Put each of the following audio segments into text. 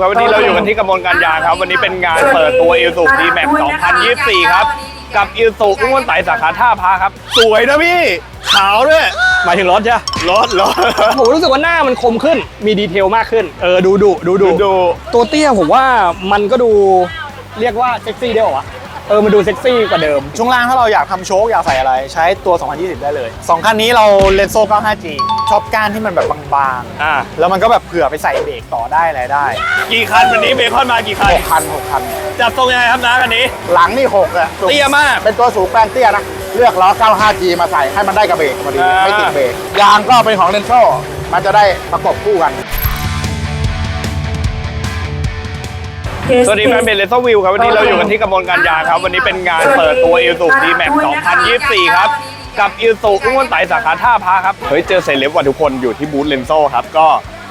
ครับวันนี้เราอยู่กันที่กระมวลการยางครับ วันนี้เป็นงานเปิดตัวอิลสุดีแม็ก2024 ครับ กับอิลสุรุ่งวันไต่สาขาท่าพาครับ สวยนะพี่ ขาวด้วย หมายถึงรถใช่ปะรถรถผมรู้สึกว่าหน้ามันคมขึ้น มีดีเทลมากขึ้น เออ ดูดุดูดูดุดูตัวเตี้ยผมว่ามันก็ดูเรียกว่าเซ็กซี่ได้หรอวะ เออมันดูเซ็กซี่กว่าเดิม ช่วงล่างถ้าเราอยากทำโชคอยากใส่อะไร ใช้ตัว 2020 ได้เลย 2 คันนี้เราเลนโซ่ 95G ชอบก้านที่มันแบบบางอ่าๆ แล้วมันก็แบบเผื่อไปใส่เบรกต่อได้อะไรได้กี่คันวันนี้เบคอนมากี่คัน6คัน6คัน จัดทรงยังไงครับน้าคันนี้ หลังนี่6อะเตี้ยมาก เป็นตัวสูงแปลงเตี้ยนะ เลือกล้อ 95G มาใส่ให้มันได้กับเบรกพอดี อ่า ไม่ติดเบรก ยางก็เป็นของเลนโซ่มันจะได้ประกบคู่กัน สวัสดีแฟนเพจเลเซอร์วิวครับวันนี้เราอยู่กันที่กระมวลการยางครับ วันนี้เป็นงานเปิดตัวอิลสุดีแม็ก2024 ครับ กับอิลสุรุ่งวันไต่สาขาท่าพาครับ เฮ้ย เจอเซเลบว่ะทุกคนอยู่ที่บูธเลนโซครับ ก็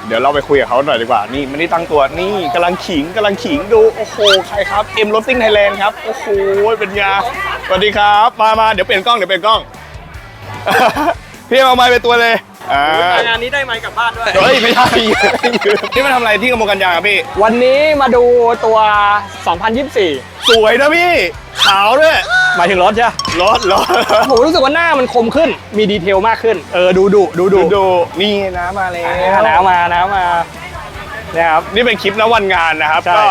เดี๋ยวเราไปคุยกับเขาหน่อยดีกว่า นี่มันนี่ตั้งตัวนี่กำลังขิงกำลังขิงดู โอ้โห ใครครับเอ็มรถซิ่งไทยแลนด์ครับ โอ้โห เป็นไงสวัสดีครับ มามาเดี๋ยวเปลี่ยนกล้องเดี๋ยวเปลี่ยนกล้อง พี่เอาไม้ไปตัวเลย อ่างานนี้ได้ไมค์กลับบ้านด้วย เฮ้ยไม่ใช่นี่มาทำอะไรที่กระมวลการยางครับพี่ วันนี้มาดูตัว 2024 สวยนะพี่ ขาวด้วย หมายถึงรถใช่ปะรถรถผมรู้สึกว่าหน้ามันคมขึ้น มีดีเทลมากขึ้น เออดูดุดูดูดุดูนี่นะมาแล้อ่าวน้ำมาน้ำมาเนี่ยครับ นี่เป็นคลิปณวันงานนะครับใช่ก็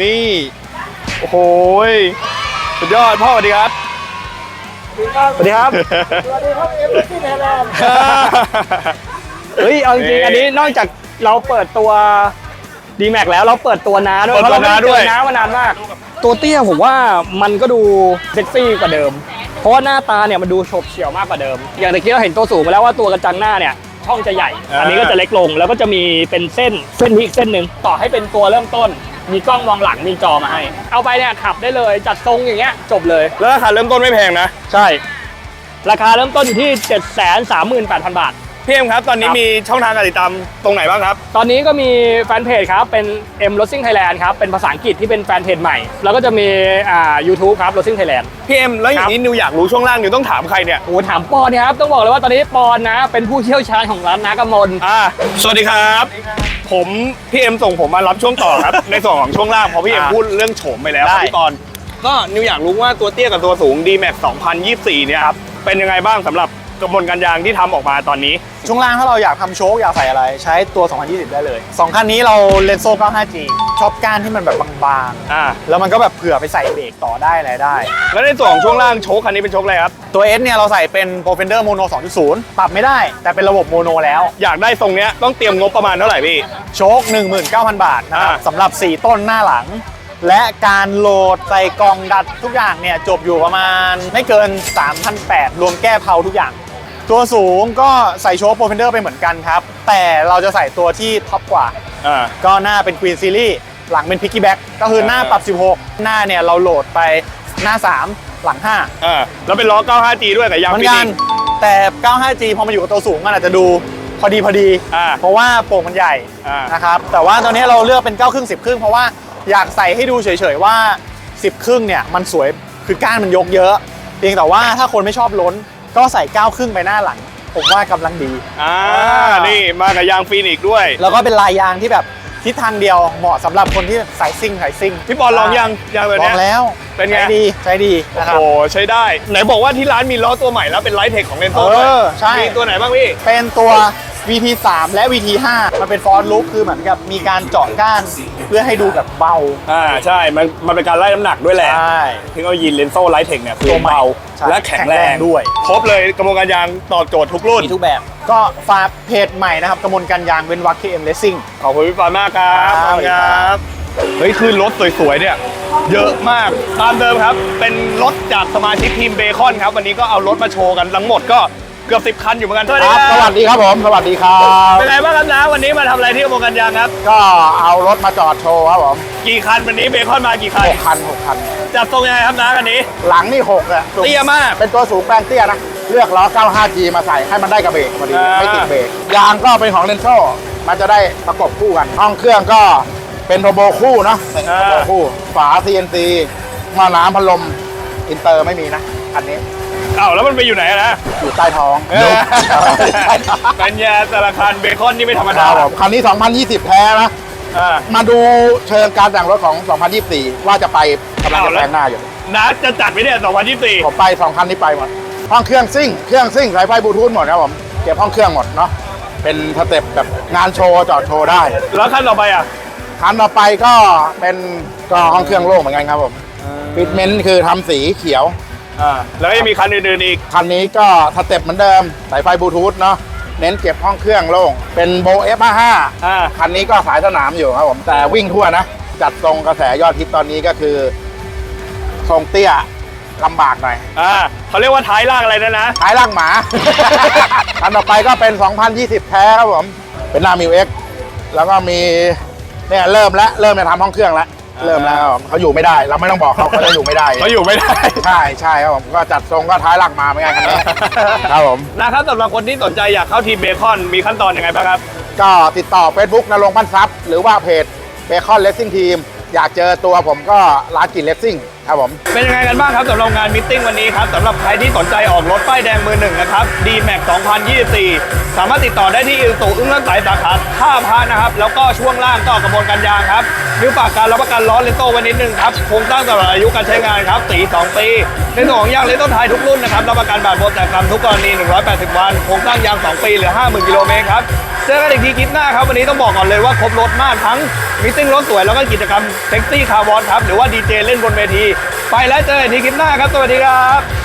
นี่ โอ้โหยสุดยอดพ่อสวัสดีครับ สวัสดีครับสวัสดีครับเอ็มที่ไทยแลนด์เฮ้ยเอาจริงนี่ๆอันนี้นอกจากเราเปิดตัว d m a x แล้วเราเปิดตัวน้าด้วยเปิดเพราะตัวเราไม่ได้น้าด้วยเจอน้ามานานมาก ตัวเตี้ยผมว่ามันก็ดูเซ็กซี่กว่าเดิม เพราะว่าหน้าตาเนี่ยมันดูโฉบเฉี่ยวมากกว่าเดิม อย่างตะกี้เราเห็นตัวสูงไปแล้วว่าตัวกระจังหน้าเนี่ยช่องจะใหญ่ อันนี้ก็จะเล็กลงแล้วก็จะมีเป็นเส้นเส้นนี้อีกเส้นหนึ่งต่อให้เป็นตัวเริ่มต้น มีกล้องมองหลังมีจอมาให้ เอาไปเนี่ยขับได้เลยจัดทรงอย่างเงี้ยจบเลย แล้วราคาเริ่มต้นไม่แพงนะ ใช่ ราคาเริ่มต้นอยู่ที่ 738,000 บาท พี่เอ็มครับ ตอนนี้ครับ มีช่องทางการติดตามตรงไหนบ้างครับ ตอนนี้ก็มีแฟนเพจครับ เป็น M Racing Thailand ครับ เป็นภาษาอังกฤษที่เป็นแฟนเพจใหม่ แล้วก็จะมีอ่า YouTube ครับ Racing Thailand พี่เอ็มแล้วอย่างนี้นิวอยากรู้ช่วงล่างนิวต้องถามใครเนี่ยโอ้โหถามปอนเนี่ยครับ ต้องบอกเลยว่าตอนนี้ปอนนะ เป็นผู้เชี่ยวชาญของร้านนากำมล อ่าสวัสดีครับ ผมพี่เอ็มส่งผมมารับช่วงต่อครับ ในส่วนของช่วงล่างเพราะพี่เอ็มอ่าพูดเรื่องโฉมไปแล้วได้ พี่กรณ์ก็นิวอยากรู้ว่าตัวเตี้ยกับตัวสูง d m a x 2024 เนี่ยเป็นยังไงบ้างสำหรับ กระบวนการยางที่ทำออกมาตอนนี้ ช่วงล่างถ้าเราอยากทำโชคอยากใส่อะไร ใช้ตัว 2020 ได้เลย 2 คันนี้เราเลนโซ่ 95G ชอบก้านที่มันแบบบางอ่า ๆ แล้วมันก็แบบเผื่อไปใส่เบรกต่อได้อะไรได้ แล้วในส่วนของช่วงล่างโชคคันนี้เป็นโชคอะไรครับ ตัว S เนี่ยเราใส่เป็น Pro Fender Mono 2.0 ปรับไม่ได้ แต่เป็นระบบโมโนแล้ว อยากได้ทรงเนี้ยต้องเตรียมงบประมาณเท่าไหร่พี่ โชค 19,000 บาทนะครับอ่า สำหรับ 4 ต้นหน้าหลัง และการโหลดใส่กล่องดัดทุกอย่างเนี่ยจบอยู่ประมาณไม่เกิน 3,800 รวมแก้เพาทุกอย่าง ตัวสูงก็ใส่โชค Pro Fender ไปเหมือนกันครับ แต่เราจะใส่ตัวที่ท็อปกว่า อ่า ก็หน้าเป็น Queen Series หลังเป็น Piggyback ก็คือหน้าปรับ 16 หน้าเนี่ยเราโหลดไปหน้า 3 หลัง 5 อ่า แล้วเป็นล้อ 95G ด้วยกับยางเหมือฟินนิกันชแต่ 95G พอมาอยู่กับตัวสูงมันอาจจะดูพอดีพอดี อ่าเพราะว่าโป่งมันใหญ่อ่าน นะครับ แต่ว่าตอนนี้เราเลือกเป็น9ครึ่ง10 ครึ่ง เพราะว่าอยากใส่ให้ดูเฉยๆว่า 10 ครึ่งเนี่ยมันสวยคือก้านมันยกเยอะเพียงแต่ว่าถ้าคนไม่ชอบล้น ก็ใส่9ครึ่งไปหน้าหลัง ผมว่ากำลังดี อ่าอ่านี่นี่มากับยางฟินิกด้วย แล้วก็เป็นลายยางที่แบบทิศทางเดียวเหมาะสำหรับคนที่สายซิ่งสายซิ่งพี่บอลลองยังยางตัวลอเนี้งยแล้วเป็นไง ใช้ดีใช้ดีนะครับโอ้ใช้ได้ ไหนบอกว่าที่ร้านมีล้อตัวใหม่แล้วเป็นไลท์เทคของเลนโซ่เอด้วยอใช่ มีตัวไหนบ้างพี่ เป็นตัว VT3 และ VT5 มันเป็นฟอนต์ลุกคือเหมือนกับมีการเจาะก้าน เพื่อให้ดูแบบเบา อ่าใช่ มันมันเป็นการไล่น้ำหนักด้วยแหละ ใช่ เทคโนโลยีเลนโซ่ไลท์เทคเนี่ยคือตัวใหม่เบาใช่และแข็งแรแข็งแรงงด้วย ครบเลยกระบวนการยางตอบโจทย์ทุกรุ่น มีทุกแบบ ก็ฝากเพจใหม่นะครับกระมวลการยางเว้นวัก KM Racing ขอบคุณพี่ปานมากครับครับขอบคุณครับ เฮ้ยคือรถสวยๆเนี่ย เยอะมากตามเดิมครับ เป็นรถจากสมาชิกทีมเบคอนครับ วันนี้ก็เอารถมาโชว์กันทั้งหมดก็ เกือบ10คันอยู่เหมือนกันสวัสดีคครัรับบสวัสดีครับผม สวัสดีครับเป็นไงบ้างครับนะวันนี้มาทำอะไรที่กระบวนการยางครับ ก็เอารถมาจอดโชว์ครับผมกี่คันวันนี้เบคอนมากี่คัน6คัน6คัน จัดทรงยังไงครับนะคันนี้ หลังนี่6อะสูงเตี้ยมาก เป็นตัวสูงแปลงเตี้ยนะ เลือกล้อ 95G มาใส่ให้มันได้กับเบรกพอดี อ่า ไม่ติดเบรก ยางก็เป็นของเลนโซ่ มันจะได้ประกบคู่กัน ห้องเครื่องก็เป็นโทโบคู่เนาะเป็นโทโบคู่ ฝา CNC หม้อน้ำพัดลม อินเตอร์ไม่มีนะคันนี้เอ้าแล้วมันไปอยู่ไหนอะนะอยู่ใต้ท้องเออเป็นยาแต่ละคันเบคอนนี่ไม่ธรรมคดารับผมคันนี้ 2020 แท้นะ อ่า มาดูเชิงการแต่งรถของ 2024 ว่าจะไปกำลังเอาจะแล้วแปลงหน้าอยู่ นัดจะจัดไหมเนี่ย2024 ผมไปสองคันนี้ไปหมด ห้องเครื่องซิ่ง เครื่องซิ่งสายไฟบลูทูธหมดครับผม เก็บห้องเครื่องหมดเนาะ เป็นสเต็ปแบบงานโชว์จอดโชว์ได้ แล้วขั้นต่อไปอะ คันต่อไปก็เป็นก็ห้องเครื่องโล่งเหมือนกันครับผมฟิตเมนต์คือทำสีเขียว อ่าแล้วก็ยังมีคันอื่นๆอีก คันนี้ก็สเต็ปเหมือนเดิม สายไฟบลูทูธเนาะเน้นเก็บห้องเครื่องโล่ง เป็นโบ F55 อ่า คันนี้ก็สายสนามอยู่ครับผม แต่วิ่งทั่วนะ จัดทรงกระแสยอดฮิตตอนนี้ก็คือ ทรงเตี้ยลำบากหน่อย อ่าเขาเรียกว่าท้ายล่างอะไรนะนะท้ายล่างหมา คันต่อไปก็เป็น 2020 แท้ครับผม เป็นหน้ามิวเอ็กแล้วก็มีเนี่ยเริ่มแล้วเริ่มจะทำห้องเครื่องแล้ว เริ่มแล้วครับผมเขาอยู่ไม่ได้ เราไม่ต้องบอกเขาเขาจะอยู่ไม่ได้ เขาอยู่ไม่ได้ ใช่ใช่ครับผมก็จัดทรงก็ท้ายล่างหมาเหมือนกันคันนี้ครับผมนะครับสำหรับคนที่สนใจอยากเข้าทีมเบคอนมีขั้นตอนยังไงบ้างครับ ก็ติดต่อ Facebook นรงค์ปั้นทรัพย์หรือว่าเพจเบคอนเลสซิ่งทีม อยากเจอตัวผมก็ร้านกินเลสซิ่งครับผม เป็นยังไงกันบ้างครับสำหรับงานมิทติ้งวันนี้ครับสำหรับใครที่สนใจออกรถป้ายแดงมือหนึ่งนะครับ D-Max 2024 สามารถติดต่อได้ที่อิลตูอึ้งลันสายสาขาท่าพระนะครับ แล้วก็ช่วงล่างก็กระบวนการยางครับนิ้วปากการรับประกันล้อเลนโต้ไว้นิดนึงครับโครงสร้างตลอดอายุการใช้งานครับสี2ปีในส่วนของยางเลนโต้ไทยทุกรุ่นนะครับรับประกันบาดบนแตกกรรมทุกกรณี 180 วันโครงสร้างยาง 2 ปีหรือ 50,000กิโลเมตรครับ เจอกันอีกทีคลิปหน้าครับ วันนี้ต้องบอกก่อนเลยว่าครบรถมากทั้งมิสติ้งรถสวยแล้วก็กิจกรรมเซ็กซี่คาร์บอนครับ หรือว่าดีเจเล่นบนเวที ไปแล้วเจอกันอีกทีคลิปหน้าครับ สวัสดีครับ